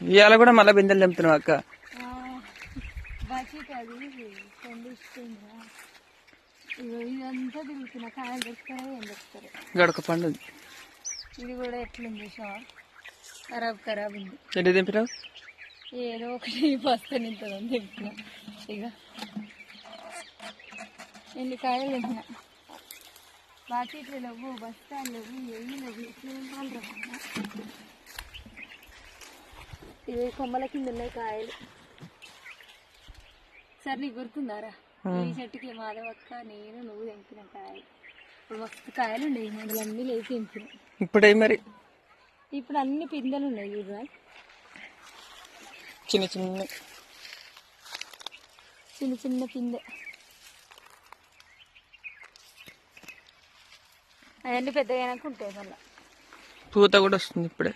ఇవాళ కూడా మళ్ళీ బిందెలు తెంపుతున్నావు అక్క. గడక పండు ఇది కూడా ఎట్లుంది ఖరాబ్ ఖరాబ్ ఉంది. ఎన్ని ఏదో ఒకటి బస్తా నింతుందని తెంపిన ఇక ఎన్ని కాయలు తెంపిన? బాకెట్లు లేవు బస్తాలు లేవు ఏమీ లేవు ఎట్లా ఇవి కొమ్మల కింద ఉన్నాయి కాయలు. సరే నీకు గుర్తుందారా? ఈ చెట్టుకి మాధవక్క నేను నువ్వు తెంపిన కాయలు. ఇప్పుడు మస్తు కాయలు ఉండేవి మొదలు అన్నీ లేచి తెంపిన. ఇప్పుడే మరి? ఇప్పుడు అన్ని పిందెలు ఉన్నాయి చూడరా చిన్న చిన్న. చిన్న చిన్న పిందె. అవన్నీ పెద్దగా ఉంటాయి మళ్ళీ. పూత కూడా వస్తుంది ఇప్పుడే.